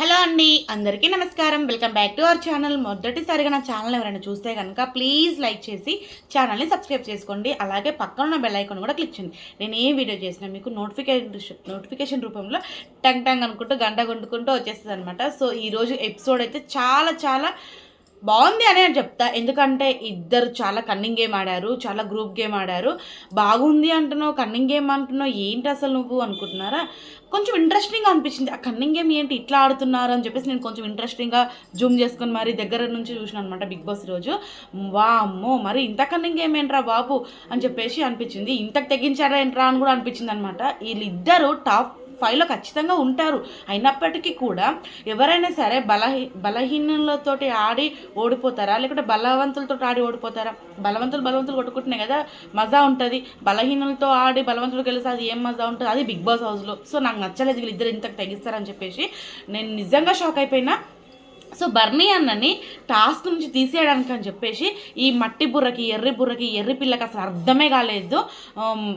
Hello అండి అందరికీ నమస్కారం. Welcome back to our channel. మొదటిసారిగా నా ఛానల్ ఎవరైనా చూస్తే కనుక ప్లీజ్ లైక్ చేసి ఛానల్ని సబ్స్క్రైబ్ చేసుకోండి. అలాగే పక్కన ఉన్న బెల్ ఐకాన్ కూడా క్లిక్ చేయండి. నేను ఏ వీడియో చేసినా మీకు నోటిఫికేషన్ నోటిఫికేషన్ రూపంలో టంగ్ టంగ్ అనుకుంటూ గంట గుంటుకుంటూ వచ్చేస్తుంది అనమాట సో ఈరోజు ఎపిసోడ్ అయితే చాలా చాలా బాగుంది అనే చెప్తా. ఎందుకంటే ఇద్దరు చాలా కన్నింగ్ గేమ్ ఆడారు చాలా గ్రూప్ గేమ్ ఆడారు. బాగుంది అంటున్నావు కన్నింగ్ గేమ్ అంటున్నావు ఏంటి అసలు నువ్వు అనుకుంటున్నారా? కొంచెం ఇంట్రెస్టింగ్ అనిపించింది. ఆ కన్నింగ్ గేమ్ ఏంటి ఇట్లా ఆడుతున్నారు అని చెప్పేసి నేను కొంచెం ఇంట్రెస్టింగ్గా జూమ్ చేసుకుని మరి దగ్గర నుంచి చూసిన అనమాట బిగ్ బాస్ రోజు. వా అమ్మో మరి ఇంత కన్నింగ్ గేమ్ ఏంట్రా బాబు అని చెప్పేసి అనిపించింది. ఇంతకు తెగించారా ఏంట్రా అని కూడా అనిపించింది అనమాట వీళ్ళిద్దరూ టాప్ ఫైవ్లో ఖచ్చితంగా ఉంటారు. అయినప్పటికీ కూడా ఎవరైనా సరే బలహీ బలహీనులతోటి ఆడి ఓడిపోతారా? లేకుంటే బలవంతులతో ఆడి ఓడిపోతారా? బలవంతులు బలవంతులు కొట్టుకుంటున్నాయి కదా మజా ఉంటుంది. బలహీనులతో ఆడి బలవంతులు గెలిస్తే అది ఏం మజా ఉంటుంది? అది బిగ్ బాస్ హౌస్లో. సో నాకు నచ్చలేదు వీళ్ళిద్దరు ఇంతకు తెగిస్తారని చెప్పేసి. నేను నిజంగా షాక్ అయిపోయినా. సో బర్నీ అన్నని టాస్క్ నుంచి తీసేయడానికి అని చెప్పేసి ఈ మట్టి బుర్రకి ఎర్రి బుర్రకి ఎర్రి పిల్లకి అసలు అర్థమే కాలేదు.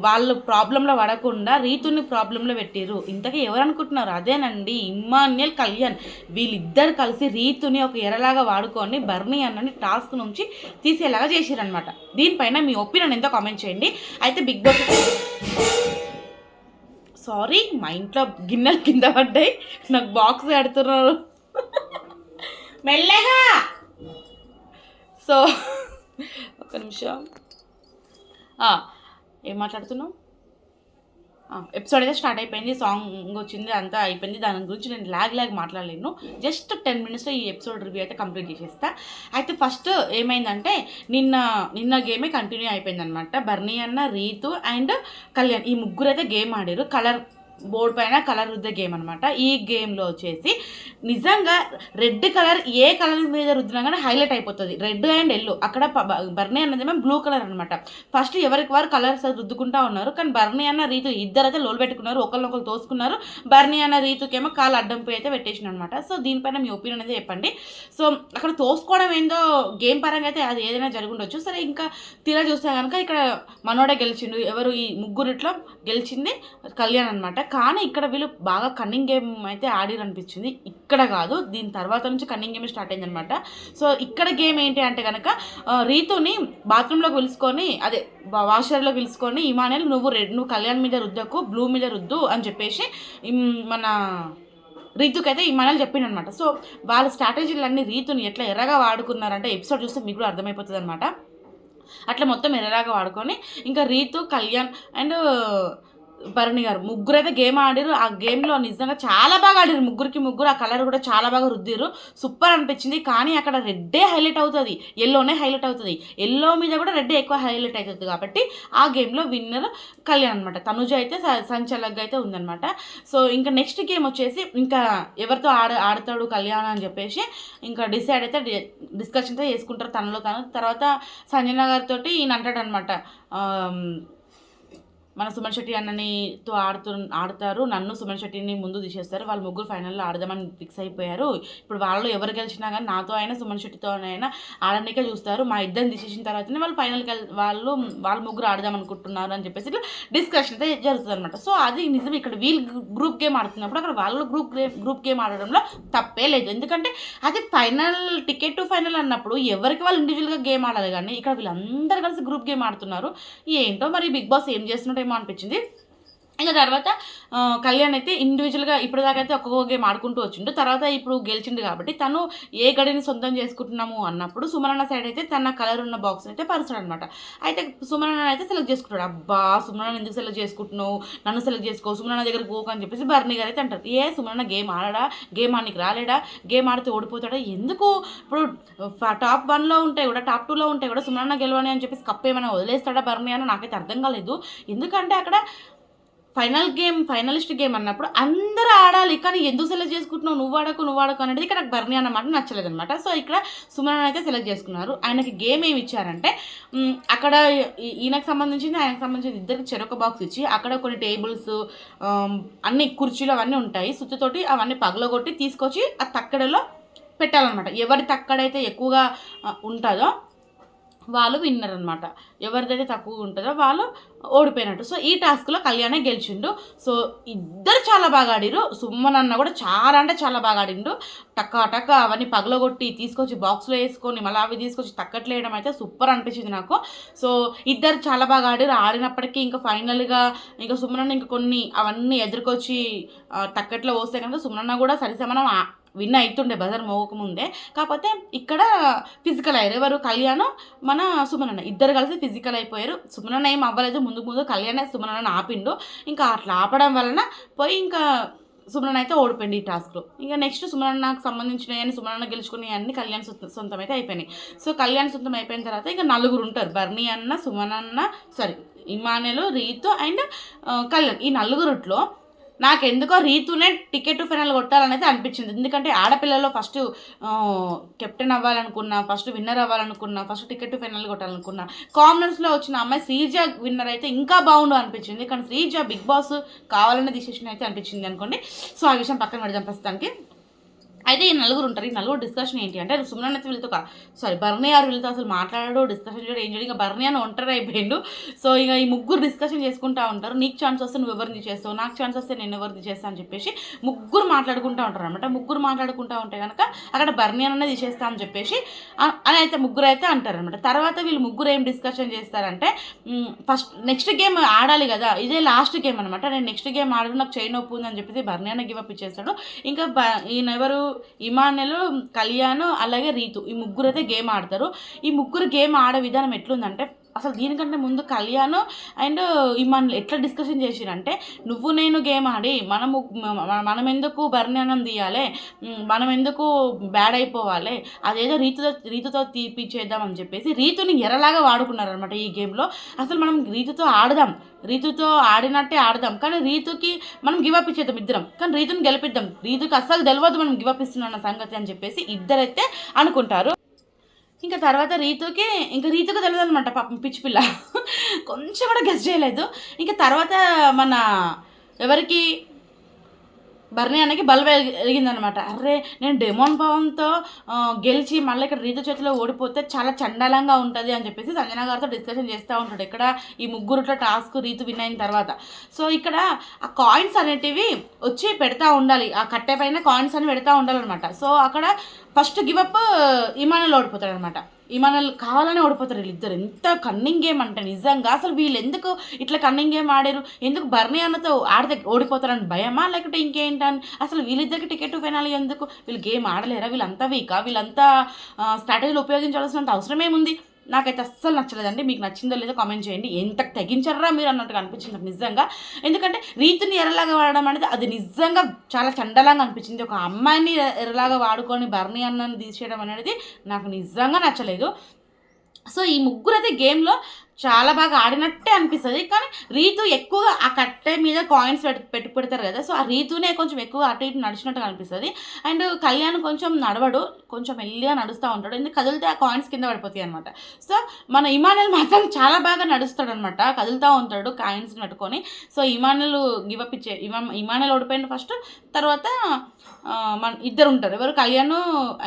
వాళ్ళు ప్రాబ్లంలో పడకుండా రీతుని ప్రాబ్లంలో పెట్టిర్రు. ఇంతకీ ఎవరు అనుకుంటున్నారు? అదేనండి ఇమ్మాన్యుయల్ కళ్యాణ్. వీళ్ళిద్దరు కలిసి రీతుని ఒక ఎర్రలాగా వాడుకొని బర్నీ అన్నని టాస్క్ నుంచి తీసేలాగా చేశారనమాట దీనిపైన మీ ఒపీనియన్ ఎంతో కామెంట్ చేయండి. అయితే బిగ్ బాస్ సారీ మా ఇంట్లో గిన్నెలు కింద పడ్డాయి. నాకు బాక్స్ ఆడుతున్నారు మెల్లగా. సో ఒక నిమిషం. ఏం మాట్లాడుతున్నావు? ఎపిసోడ్ అయితే స్టార్ట్ అయిపోయింది సాంగ్ వచ్చింది అంతా అయిపోయింది. దాని గురించి నేను లాగ్ లాగ్ మాట్లాడలేను. జస్ట్ టెన్ మినిట్స్లో ఈ ఎపిసోడ్ రివ్యూ అయితే కంప్లీట్ చేసేస్తా. అయితే ఫస్ట్ ఏమైందంటే నిన్న నిన్న గేమే కంటిన్యూ అయిపోయింది అనమాట బర్నీ అన్న రీతు అండ్ కళ్యాణ్. ఈ ముగ్గురు అయితే గేమ్ ఆడారు. కలర్ బోర్డ్ పైన కలర్ రుద్దే గేమ్ అనమాట ఈ గేమ్లో వచ్చేసి నిజంగా రెడ్ కలర్ ఏ కలర్ మీద రుద్దినా కానీ హైలైట్ అయిపోతుంది. Red and yellow. అక్కడ బర్నీ అన్నది మేము బ్లూ కలర్ అనమాట ఫస్ట్ ఎవరికి వారు కలర్స్ రుద్దుకుంటా ఉన్నారు. కానీ బర్నీ అన్న రీతు ఇద్దరు అయితే లోలు పెట్టుకున్నారు. ఒకరినొకరు తోసుకున్నారు. బర్నీ అన్న రీతుకేమో కాలు అడ్డం పోయి అయితే పెట్టేసిన అనమాట సో దీనిపైన మీ ఒపీనియన్ అయితే చెప్పండి. సో అక్కడ తోసుకోవడం ఏందో గేమ్ పరంగా అయితే అది ఏదైనా జరుగుండొచ్చు సరే ఇంకా తీరా చూస్తే కనుక ఇక్కడ మనోడే గెలిచిండు. ఎవరు ఈ ముగ్గురిట్లో గెలిచింది కళ్యాణ్ అనమాట కానీ ఇక్కడ వీళ్ళు బాగా కన్నింగ్ గేమ్ అయితే ఆడిరు అనిపించింది ఇక్కడ కాదు దీని తర్వాత నుంచి కన్నింగ్ గేమ్ స్టార్ట్ అయింది అనమాట సో ఇక్కడ గేమ్ ఏంటి అంటే కనుక రీతుని బాత్రూంలోకి పిలుచుకొని అదే వాషర్లో పిలుచుకొని ఇమానేలు నువ్వు రెడ్ నువ్వు కళ్యాణ్ మీద రుద్దకు బ్లూ మీద రుద్దు అని చెప్పేసి ఇమ్, మన రీతుకైతే మనల్ని చెప్పిండు అనమాట సో వాళ్ళ స్ట్రాటజీలన్నీ రీతుని ఎట్లా ఎర్రగా వాడుకున్నారంటే ఎపిసోడ్ చూస్తే మీకు కూడా అర్థమైపోతుంది అనమాట అట్లా మొత్తం ఎర్రగా వాడుకొని ఇంకా రీతు కళ్యాణ్ అండ్ భరణి గారు. ముగ్గురు అయితే గేమ్ ఆడిరు ఆ గేమ్లో నిజంగా చాలా బాగా ఆడిరు ముగ్గురికి ముగ్గురు ఆ కలర్ కూడా చాలా బాగా రుద్దిరు సూపర్ అనిపించింది. కానీ అక్కడ రెడ్డే హైలైట్ అవుతుంది. ఎల్లోనే హైలైట్ అవుతుంది. ఎల్లో మీద కూడా రెడ్డే ఎక్కువ హైలైట్ అవుతుంది కాబట్టి ఆ గేమ్లో విన్నర్ కళ్యాణ్ అనమాట తనుజ అయితే స- సంచలగ్గా అయితే ఉందనమాట సో ఇంకా నెక్స్ట్ గేమ్ వచ్చేసి ఇంకా ఎవరితో ఆడ ఆడతాడు కళ్యాణ్ అని చెప్పేసి ఇంకా డిసైడ్ అయితే డిస్కషన్ అయితే చేసుకుంటారు తనలో తను. తర్వాత సంజన గారితో ఈయన అంటాడనమాట మన సుమన్ శెట్టి అన్ననితో ఆడుతు ఆడతారు. నన్ను సుమన్ శెట్టిని ముందు తీసేస్తారు. వాళ్ళు ముగ్గురు ఫైనల్లో ఆడదామని ఫిక్స్ అయిపోయారు. ఇప్పుడు వాళ్ళు ఎవరు గెలిచినా కానీ నాతో అయినా సుమన్ శెట్టితో అయినా ఆడడానికే చూస్తారు. మా ఇద్దరిని తీసేసిన తర్వాతనే వాళ్ళు ఫైనల్కి వాళ్ళు వాళ్ళ ముగ్గురు ఆడదాం అనుకుంటున్నారు అని చెప్పేసి ఇట్లా డిస్కషన్ అయితే జరుగుతుంది అనమాట సో అది నిజం ఇక్కడ వీళ్ళు గ్రూప్ గేమ్ ఆడుతున్నప్పుడు అక్కడ వాళ్ళు గ్రూప్ గేమ్ గ్రూప్ గేమ్ ఆడడంలో తప్పే లేదు. ఎందుకంటే అది ఫైనల్ టికెట్ టు ఫైనల్ అన్నప్పుడు ఎవరికి వాళ్ళు ఇండివిజువల్గా గేమ్ ఆడాలి కానీ ఇక్కడ వీళ్ళందరూ కలిసి గ్రూప్ గేమ్ ఆడుతున్నారు. ఏంటో మరి బిగ్ బాస్ ఏం ఏమో అనిపించింది ఇంకా తర్వాత కళ్యాణ్ అయితే ఇండివిజువల్గా ఇప్పటిదాకా అయితే ఒక్కొక్క గేమ్ ఆడుకుంటూ వచ్చిండు. తర్వాత ఇప్పుడు గెలిచిండు కాబట్టి తను ఏ గడిని సొంతం చేసుకుంటున్నాము అన్నప్పుడు సుమనన్న సైడ్ అయితే తన కలర్ ఉన్న బాక్స్ అయితే పరుస్తాడు అనమాట అయితే సుమరణ అయితే సెలెక్ట్ చేసుకుంటాడు. అబ్బా సుమరణ ఎందుకు సెలెక్ట్ చేసుకుంటున్నావు? నన్ను సెలెక్ట్ చేసుకో సుమరణ దగ్గర పోకు అని చెప్పేసి బర్నీ గారు అయితే అంటారు. ఏ సుమరణ గేమ్ ఆడడా? గేమ్ ఆనికి రాలేడా? గేమ్ ఆడితే ఓడిపోతాడా? ఎందుకు? ఇప్పుడు టాప్ వన్లో ఉంటాయి కూడా టాప్ టూలో ఉంటాయి కూడా సుమరణ గెలవని అని చెప్పేసి కప్ ఏమైనా వదిలేస్తాడా బర్నీ అని నాకైతే అర్థం కాలేదు. ఎందుకంటే అక్కడ ఫైనల్ గేమ్ ఫైనలిస్ట్ గేమ్ అన్నప్పుడు అందరూ ఆడాలి కానీ ఎందుకు సెలెక్ట్ చేసుకుంటున్నావు? నువ్వు ఆడకు నువ్వు ఆడకు అనేది ఇక్కడ బర్ని బర్నీ అన్నమాట నచ్చలేదు అనమాట సో ఇక్కడ సుమన్ అయితే సెలెక్ట్ చేసుకున్నారు. ఆయనకి గేమ్ ఏమి ఇచ్చారంటే అక్కడ ఈయనకు సంబంధించింది ఆయనకు సంబంధించింది ఇద్దరికి చెరొక బాక్స్ ఇచ్చి అక్కడ కొన్ని టేబుల్స్ అన్ని కుర్చీలు అవన్నీ ఉంటాయి. సుత్తితోటి అవన్నీ పగలగొట్టి తీసుకొచ్చి ఆ తక్కడలో పెట్టాలన్నమాట. ఎవరి తక్కడైతే ఎక్కువగా ఉంటుందో వాళ్ళు విన్నర్ అనమాట ఎవరిదైతే తక్కువ ఉంటుందో వాళ్ళు ఓడిపోయినట్టు. సో ఈ టాస్క్లో కళ్యాణే గెలిచిండు. సో ఇద్దరు చాలా బాగా ఆడిరు సుమ్మన్ అన్న కూడా చాలా అంటే చాలా బాగా ఆడిండు. టక్క టక్క అవన్నీ పగలగొట్టి తీసుకొచ్చి బాక్స్లో వేసుకొని మళ్ళీ అవి తీసుకొచ్చి తక్కట్లేయడం అయితే సూపర్ అనిపించింది నాకు. సో ఇద్దరు చాలా బాగా ఆడిరు ఆడినప్పటికీ ఇంకా ఫైనల్గా ఇంకా సుమనన్న ఇంకా కొన్ని అవన్నీ ఎదుర్కొచ్చి తక్కట్లో వస్తే కనుక సుమనన్న కూడా సరిసమానం విన్ అవుతుండే బజార్ మోగకముందే. కాకపోతే ఇక్కడ ఫిజికల్ అయ్యారు. ఎవరు? కళ్యాణం మన సుమనన్న. ఇద్దరు కలిసి ఫిజికల్ అయిపోయారు. సుమనన్న ఏం అవ్వలేదు. ముందు ముందు కళ్యాణ్ సుమనన్న ఆపిండు. ఇంకా అట్లా ఆపడం వలన పోయి ఇంకా సుమనన్న అయితే ఓడిపోయింది ఈ టాస్క్లో ఇంకా నెక్స్ట్ సుమనన్నకు సంబంధించినవి అని సుమనన్న గెలుచుకునే అన్ని కళ్యాణ్ సొంతం అయితే అయిపోయినాయి. సో కళ్యాణ్ సొంతం అయిపోయిన తర్వాత ఇంకా నలుగురు ఉంటారు. బర్నీ అన్న సుమనన్న సారీ ఇమానులు రీతు అండ్ కళ్యాణ్. ఈ నలుగురుట్లో నాకెందుకో రీతునే టికెట్ ఫైనల్ కొట్టాలని అయితే అనిపించింది. ఎందుకంటే ఆడపిల్లలో ఫస్ట్ కెప్టెన్ అవ్వాలనుకున్నా ఫస్ట్ విన్నర్ అవ్వాలనుకున్నా ఫస్ట్ టికెట్ ఫైనల్ కొట్టాలనుకున్నా కామనర్స్లో వచ్చిన అమ్మాయి శ్రీజ విన్నర్ అయితే ఇంకా బాగుండు అనిపించింది. కానీ శ్రీజ బిగ్ బాస్ కావాలని డిసిషన్ అయితే అనిపించింది అనుకోండి. సో ఆ విషయం పక్కన పెడదాం ప్రస్తుతానికి. అయితే ఈ నలుగురు ఉంటారు. ఈ నలుగురు డిస్కషన్ ఏంటి అంటే సుమనన్నతి వీళ్ళతో సారీ బర్నీ ఆరు వీళ్ళతో అసలు మాట్లాడాడు డిస్కషన్ చేయడం ఏం చేయడం. ఇంకా బర్నీ అని ఒంటరి అయిపోయిండు. సో ఇక ఈ ముగ్గురు డిస్కషన్ చేసుకుంటా ఉంటారు. నీకు ఛాన్స్ వస్తే నువ్వు ఎవరిని చేస్తావు? నాకు ఛాన్స్ వస్తే నేను ఎవరిని చేస్తాను అని చెప్పేసి ముగ్గురు మాట్లాడుకుంటూ ఉంటారు అనమాట ముగ్గురు మాట్లాడుకుంటూ ఉంటే కనుక అక్కడ బర్నీ అనేది తీసేస్తా అని చెప్పేసి అని అయితే ముగ్గురు అయితే అంటారు అనమాట తర్వాత వీళ్ళు ముగ్గురు ఏం డిస్కషన్ చేస్తారంటే ఫస్ట్ నెక్స్ట్ గేమ్ ఆడాలి కదా. ఇదే లాస్ట్ గేమ్ అనమాట నేను నెక్స్ట్ గేమ్ ఆడడం నాకు చైన్ నొప్పు ఉందని చెప్పేసి బర్నీ అన్న ఇచ్చేస్తాడు. ఇంకా బ ఈయన ఎవరు? ఇమానులు కళ్యాణ్ అలాగే రీతు ఈ ముగ్గురు అయితే గేమ్ ఆడతారు. ఈ ముగ్గురు గేమ్ ఆడే విధానం ఎట్లుందంటే అసలు దీనికంటే ముందు కళ్యాణ్ అండ్ ఇమాన్యుల్ ఎట్లా డిస్కషన్ చేసిరంటే నువ్వు నేను గేమ్ ఆడి మనము మనం ఎందుకు బర్ణ్యానం తీయాలి? మనం ఎందుకు బ్యాడ్ అయిపోవాలి? అదేదో రీతుతో రీతుతో తీపిచ్చేద్దాం అని చెప్పేసి రీతుని ఎరలాగా వాడుకున్నారనమాట ఈ గేమ్లో అసలు మనం రీతుతో ఆడదాం. రీతుతో ఆడినట్టే ఆడదాం. కానీ రీతుకి మనం గివప్ ఇచ్చేద్దాం ఇద్దరం. కానీ రీతుని గెలిపిద్దాం. రీతుకి అస్సలు తెలియదు మనం గివప్ ఇస్తున్నాం సంగతి అని చెప్పేసి ఇద్దరైతే అనుకుంటారు. ఇంకా తర్వాత రీతుకి ఇంకా రీతుకు తెలియదు అనమాట పాపం పిచ్చి పిల్ల. కొంచెం కూడా గెస్ట్ చేయలేదు. ఇంకా తర్వాత మన ఎవరికి బర్నీ అన్నకి బల్ వెలిగిందనమాట అర్రే నేను డెమోన్ భావంతో గెలిచి మళ్ళీ ఇక్కడ రీత చేతిలో ఓడిపోతే చాలా చండాలంగా ఉంటుంది అని చెప్పేసి సంజన గారితో డిస్కషన్ చేస్తూ ఉంటాడు. ఇక్కడ ఈ ముగ్గురుట్లో టాస్క్ రీతు విన్ అయిన తర్వాత. సో ఇక్కడ ఆ కాయిన్స్ అనేటివి వచ్చి పెడతా ఉండాలి. ఆ కట్టె పైన కాయిన్స్ అని పెడతా ఉండాలన్నమాట. సో అక్కడ ఫస్ట్ గివప్ ఇమానులు ఓడిపోతాడు అనమాట ఈ మనల్ని కావాలని ఓడిపోతారు వీళ్ళిద్దరు. ఎంత కన్నింగ్ గేమ్ అంటే నిజంగా అసలు వీళ్ళు ఎందుకు ఇట్లా కన్నింగ్ గేమ్ ఆడారు? ఎందుకు బర్నీ అన్నతో ఆడితే ఓడిపోతారని భయమా? లేకపోతే ఇంకేంటని? అసలు వీళ్ళిద్దరికి టికెట్ ఫైనల్ ఎందుకు? వీళ్ళు గేమ్ ఆడలేరా? వీళ్ళంతా వీకా వీళ్ళంతా స్ట్రాటజీలు ఉపయోగించాల్సినంత అవసరమేముంది? నాకైతే అస్సలు నచ్చలేదండి. మీకు నచ్చిందో లేదో కామెంట్ చేయండి. ఎంత తెగించర్రా మీరు అన్నట్టుగా అనిపించింది నాకు నిజంగా. ఎందుకంటే రీతిని ఎరలాగా వాడడం అనేది అది నిజంగా చాలా చండలంగా అనిపించింది. ఒక అమ్మాయిని ఎరలాగా వాడుకొని బర్నీ అన్నని తీసేయడం అనేది నాకు నిజంగా నచ్చలేదు. సో ఈ ముగ్గురు అయితే గేమ్లో చాలా బాగా ఆడినట్టే అనిపిస్తుంది. కానీ రీతు ఎక్కువగా ఆ కట్టె మీద కాయిన్స్ పెట్టు పెట్టి పెడతారు కదా. సో ఆ రీతునే కొంచెం ఎక్కువ అటు ఇటు నడిచినట్టుగా అనిపిస్తుంది. అండ్ కళ్యాణ్ కొంచెం నడవడు. కొంచెం మెల్లిగా నడుస్తూ ఉంటాడు. ఎందుకు? కదిలితే ఆ కాయిన్స్ కింద పడిపోతాయి అనమాట సో మన ఇమానుల్ మాత్రం చాలా బాగా నడుస్తాడు అనమాట కదులుతూ ఉంటాడు కాయిన్స్ పట్టుకొని సో ఇమానులు గివప్ ఇచ్చే ఇమా ఇమానుల్ ఓడిపోయిన ఫస్ట్ తర్వాత మన ఇద్దరు ఉంటారు. ఎవరు? కళ్యాణ్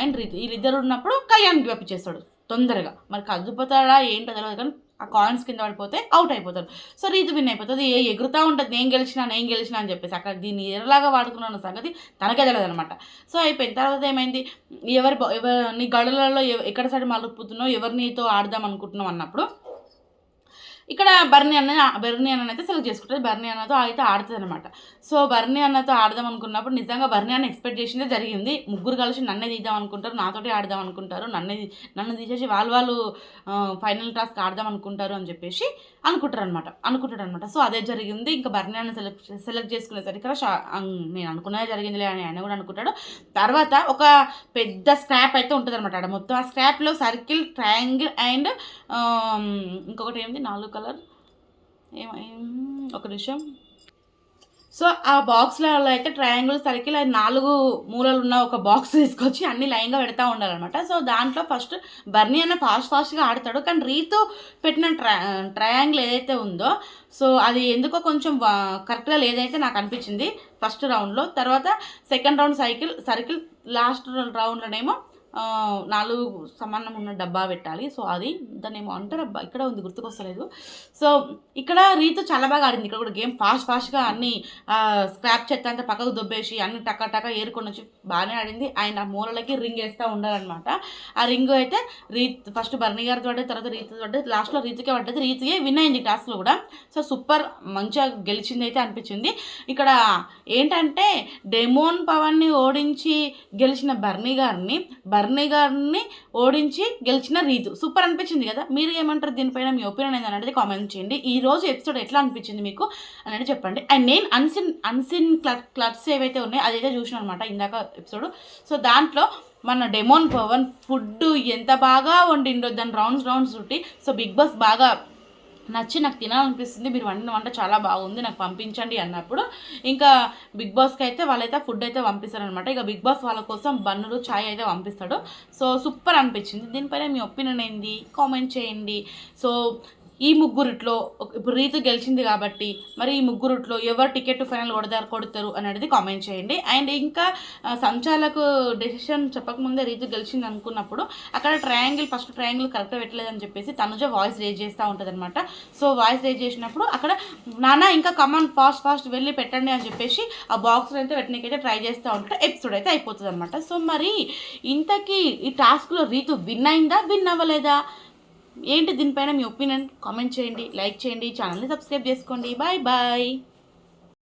అండ్ రీతు. వీళ్ళిద్దరు ఉన్నప్పుడు కళ్యాణ్ గివప్ ఇచ్చేస్తాడు. తొందరగా. మరి కదిలిపోతాడా? ఏంటో తెలియదు కానీ ఆ కాయిన్స్ కింద పడిపోతే అవుట్ అయిపోతారు. సో రీతి విన్ అయిపోతుంది. ఏ ఎగురుతూ ఉంటుంది. నేను గెలిచినా నేను గెలిచినా అని చెప్పేసి అక్కడ దీన్ని ఎరలాగా వాడుకున్నాను సంగతి తనకే తెలియదు అనమాట సో అయిపోయిన తర్వాత ఏమైంది? ఎవరి ఎవరి నీ గడులలో ఎక్కడ సైడ్ మలుపుతున్నావు? ఎవరినితో ఆడదాం అనుకుంటున్నావు అన్నప్పుడు ఇక్కడ బర్నీ అన్న బర్నీ అన్న అయితే సెలెక్ట్ చేసుకుంటుంది బర్నీ అన్నతో అయితే ఆడుతుంది అనమాట సో బర్నీ అన్నతో ఆడదాం అనుకున్నప్పుడు నిజంగా బర్నీ అన్న ఎక్స్పెక్ట్ చేసిందే జరిగింది. ముగ్గురు కలిసి నన్నే తీద్దాం అనుకుంటారు నాతోటి ఆడదాం అనుకుంటారు నన్నే నన్ను తీసేసి వాళ్ళు వాళ్ళు ఫైనల్ టాస్క్ ఆడదాం అనుకుంటారు అని చెప్పేసి అనుకుంటారు అనమాట అనుకుంటాడు అనమాట సో అదే జరిగింది. ఇంకా బర్నీ అన్న సెలెక్ట్ సెలెక్ట్ చేసుకునేసరికి షా నేను అనుకున్నదే జరిగిందిలే అని ఆయన కూడా అనుకుంటాడు. తర్వాత ఒక పెద్ద స్క్రాప్ అయితే ఉంటుంది అనమాట ఆడ మొత్తం. ఆ స్క్రాప్లో సర్కిల్ ట్రయాంగిల్ అండ్ ఇంకొకటి ఏంది? నాలుగు కలర్? ఏమై ఒక నిమిషం. సో ఆ బాక్స్లో అయితే ట్రయాంగిల్ సర్కిల్ అది నాలుగు మూలలు ఉన్న ఒక బాక్స్ తీసుకొచ్చి అన్ని లైన్గా పెడతా ఉండాలన్నమాట. సో దాంట్లో ఫస్ట్ బర్నీ అన్న ఫాస్ట్ ఫాస్ట్గా ఆడతాడు. కానీ రీతు పెట్టిన ట్రై ట్రయాంగిల్ ఏదైతే ఉందో సో అది ఎందుకో కొంచెం కరెక్ట్గా లేదైతే నాకు అనిపించింది. ఫస్ట్ రౌండ్లో తర్వాత second round cycle circle last రౌండ్లోనేమో నాలుగు సమానం ఉన్న డబ్బా పెట్టాలి. సో అది దాన్ని ఏమో అంటారు. అబ్బా ఇక్కడ ఉంది గుర్తుకొస్తలేదు. సో ఇక్కడ రీతు చాలా బాగా ఆడింది. ఇక్కడ కూడా గేమ్ ఫాస్ట్ ఫాస్ట్గా అన్ని స్క్రాప్ చెత్త అంతా పక్కకు దొబ్బేసి అన్ని టక్క టక్క ఏరుకొని వచ్చి బాగానే ఆడింది. ఆయన ఆ మూలలకి రింగ్ వేస్తూ ఉండాలన్నమాట. ఆ రింగ్ అయితే రీత్ ఫస్ట్ బర్ణి గారితో పడ్డది తర్వాత రీతు పడ్డది లాస్ట్లో రీతుకే పడ్డది. రీతుకే విన్ అయింది క్లాస్లో కూడా. సో సూపర్ మంచిగా గెలిచింది అయితే అనిపించింది. ఇక్కడ ఏంటంటే డెమోన్ పవన్ని ఓడించి గెలిచిన బర్నీ గారిని బర్నీ గారిని ఓడించి గెలిచిన రీతు. సూపర్ అనిపించింది కదా? మీరు ఏమంటారు? దీనిపైన మీ ఒపీనియన్ ఏంది అనేది కామెంట్ చేయండి. ఈ రోజు ఎపిసోడ్ ఎట్లా అనిపించింది మీకు అనేది చెప్పండి. అండ్ నేను అన్సిన్ అన్సిన్ క్లబ్ క్లబ్స్ ఏవైతే ఉన్నాయో అదైతే చూసిన అనమాట ఇందాక ఎపిసోడ్ సో దాంట్లో మన డెమోన్ పవన్ ఫుడ్ ఎంత బాగా వండిండో దాని రౌండ్స్ రౌండ్స్ చుట్టి సో బిగ్ బాస్ బాగా నచ్చి నాకు తినాలనిపిస్తుంది మీరు వండిన వంట చాలా బాగుంది నాకు పంపించండి అన్నప్పుడు ఇంకా బిగ్ బాస్కి అయితే వాళ్ళైతే ఫుడ్ అయితే పంపిస్తారనమాట ఇక బిగ్ బాస్ వాళ్ళ కోసం బన్నులు ఛాయ్ అయితే పంపిస్తాడు. సో సూపర్ అనిపించింది. దీనిపైన మీ ఒపీనియన్ ఏంది? కామెంట్ చేయండి. సో ఈ ముగ్గురిట్లో ఇప్పుడు రీతు గెలిచింది కాబట్టి మరి ఈ ముగ్గురిట్లో ఎవరు టికెట్ ఫైనల్ కొడతారు కొడతారు అనేది కామెంట్ చేయండి. అండ్ ఇంకా సంచాలకు డెసిషన్ చెప్పకముందే రీతు గెలిచింది అనుకున్నప్పుడు అక్కడ ట్రయాంగిల్ ఫస్ట్ ట్రయాంగిల్ కరెక్ట్గా పెట్టలేదని చెప్పేసి తనుజ వాయిస్ రేజ్ చేస్తూ ఉంటుంది అనమాట సో వాయిస్ రేజ్ చేసినప్పుడు అక్కడ నానా ఇంకా కమాన్ ఫాస్ట్ ఫాస్ట్ వెళ్ళి పెట్టండి అని చెప్పేసి ఆ బాక్స్లో అయితే పెట్టడానికైతే ట్రై చేస్తూ ఉంటే ఎపిసోడ్ అయితే అయిపోతుంది అనమాట సో మరి ఇంతకీ ఈ టాస్క్లో రీతు విన్ అయిందా? విన్ అవ్వలేదా? ఏంటి దీనిపైన మీ ఒపీనియన్? కామెంట్ చేయండి లైక్ చేయండి ఛానల్ని సబ్స్క్రైబ్ చేసుకోండి. Bye bye.